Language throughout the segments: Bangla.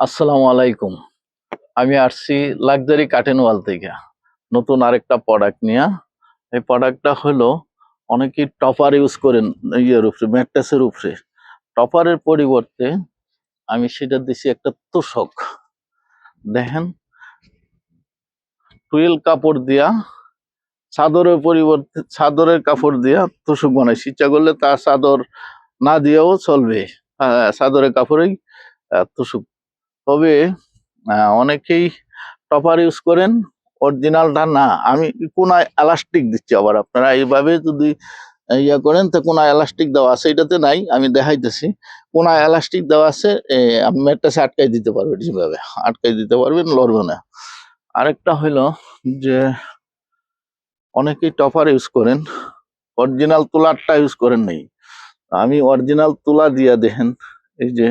আসসালামু আলাইকুম। আমি আসছি লাক্সারি কাটেন ওয়াল থেকে। নতুন আরেকটা প্রোডাক্ট নিয়ে। এই প্রোডাক্টটা হলো অনেকেই টপার ইউজ করেন ইয়ের উপরে ম্যাট্রেসের উপরে। টপারের পরিবর্তে আমি সেটা দিছি একটা তোষক। দেখেন টুয়েল কাপড় দিয়া চাদরের পরিবর্তে চাদরের কাপড় দিয়া তোষক বানাইছি। ইচ্ছা করলে তার চাদর না দিয়েও চলবে। আহ, চাদরের কাপড়েই তোষক তবে অনেকেই টপার ইউজ করেন অরিজিনালটা না। আমি কোনায় এলাস্টিক দিচ্ছি আবার আপনারা। এইভাবে যদি ইয়া করেন, তো কোনায় এলাস্টিক দেওয়া আছে। এটাতে নাই, আমি দেখাইতেছি। কোনায় এলাস্টিক দেওয়া আছে আপনি ম্যাট্রেসে আটকাই দিতে পারবেন যেভাবে। আটকাই দিতে পারবেন, লড়বে না। আরেকটা হলো যে, অনেকেই টপার ইউজ করেন অরিজিনাল তুলারটা ইউজ করেন নাই। আমি অরিজিনাল তুলা দিয়া দেখেন, এই যে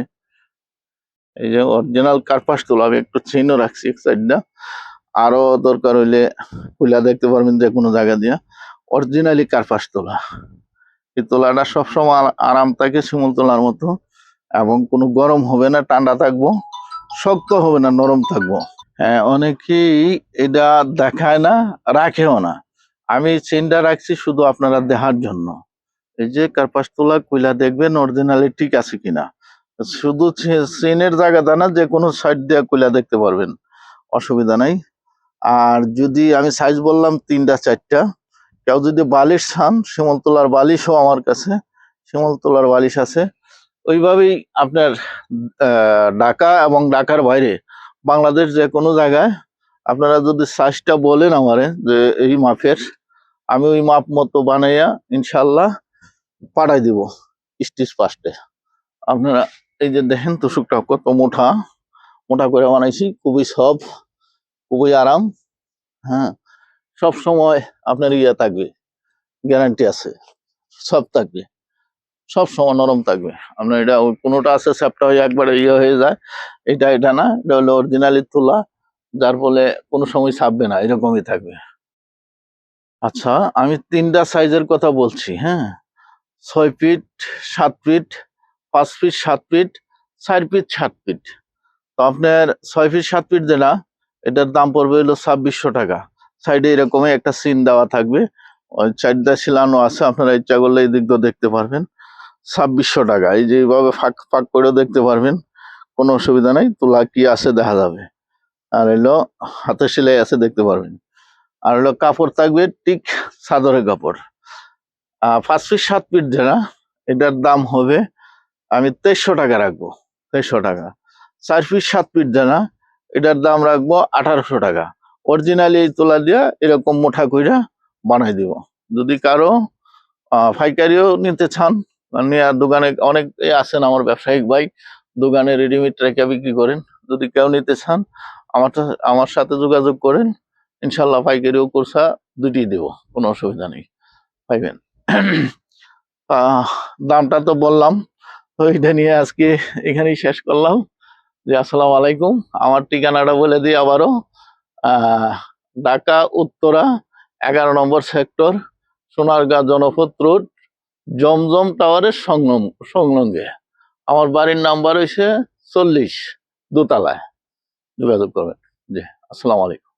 এই যে অরিজিনাল কার্পাস তোলা আমি একটু চিহ্ন রাখছি এক সাইডটা আরও দরকার হইলে খুলা দেখতে পারবেন যে কোনো জায়গা দিয়া। অরিজিনালি কার্পাস তোলা। এই তোলাটা সবসময় আরা- আরাম থাকে শিমুল তোলার মতো। এবং কোনো গরম হবে না, ঠান্ডা থাকব, শক্ত হবে না, নরম থাকব। হ্যাঁ অনেকেই এটা দেখায় না, রাখেও না। আমি চেনটা রাখছি শুধু আপনারা দেখার জন্য। এই যে কার্পাস তোলা কইলা দেখবেন অরিজিনালি ঠিক আছে কিনা। শুধু চেনের জায়গাটা না, যে কোনো সাইড দিয়ে কইলা দেখতে পারবেন। অসুবিধা নাই। আর যদি আমি সাইজ বললাম তিনটা, চারটা, কেউ যদি বালিশ চান শিমল তোলার বালিশও আমার কাছে শিমল তোলার বালিশ আছে। ওইভাবেই আপনার ঢাকা এবং ঢাকার বাইরে, বাংলাদেশ যে কোনো জায়গায়, আপনারা যদি সাইজটা বলেন আমারে, যে এই মাপের, আমি ওই মাপ মতো বানাইয়া ইনশাল্লাহ পাঠাই দিব, স্টিচ পাস্টে। আপনারা এই যে দেখেন তুষুকটা কত মোটা মোটা করে বানাইছি, খুবই সব খুবই আরাম হ্যাঁ। সব সময় আপনার ইয়ে থাকবে গ্যারান্টি আছে সব থাকবে, সব সময় নরম থাকবে। আপনার এটা কোনোটা আছে স্যাপটা হয়ে একবারে ইয়ে হয়ে যায়, এটা এটা না, এটা হলো অরিজিনালি তোলা, যার ফলে কোনো সময় ছাপবে না, এরকমই থাকবে। আচ্ছা আমি তিনটা সাইজের কথা বলছি হ্যাঁ। ছয় ফিট সাত ফিট পাঁচ ফিট সাত ফিট চার ফিট সাত ফিট তো আপনার ছয় ফিট সাত ফিট যেটা, এটার দাম পড়বে হলো ছাব্বিশশো টাকা। সাইডে এরকমই একটা সিন দেওয়া থাকবে। ওই চারটা শিলানো আছে, আপনারা ইচ্ছা করলে এই দিক দেখতে পারবেন। ছাব্বিশশো টাকা, এই যেভাবে ফাঁক ফাঁক করেও দেখতে পারবেন। কোনো অসুবিধা নাই, তোলা কি আছে দেখা যাবে। আর এলো হাতে সেলাই আছে দেখতে পারবেন। আর হলো কাপড় থাকবে ঠিক চাদরের কাপড়। পাঁচ ফিট সাত ফিট যেটা, এটার দাম হবে আমি তেইশশো টাকা রাখব তেইশশো টাকা। চার ফিট সাত ফিট জানা এটার দাম রাখব আঠারোশো টাকা। অরিজিনালি এই তোলা দিয়ে এরকম মোটা কইরা বানাই দিব। যদি কারও আহ, পাইকারিও নিতে চান নিয়ে দোকানে অনেক আছেন আমার ব্যবসায়িক ভাই দোকানে রেডিমেড রেখে বিক্রি করেন। যদি কেউ নিতে চান আমার আমার সাথে যোগাযোগ করেন ইনশাল্লাহ পাইকারিও কোর্সা দুটি দেব কোনো অসুবিধা নেই। পাইবেন। দামটা তো বললাম এটা নিয়ে আজকে এখানেই শেষ করলাম। যে আসসালামু আলাইকুম। আমার ঠিকানাটা বলে দিই আবারও। ঢাকা, উত্তরা, এগারো নম্বর সেক্টর, সোনারগাঁ জনপথ রোড, জমজম টাওয়ারের সংলগ্ন সংলগ্নে। আমার বাড়ির নাম্বার হয়েছে চল্লিশ, দোতলায়। যোগাযোগ করবেন। জি, আসসালামু আলাইকুম।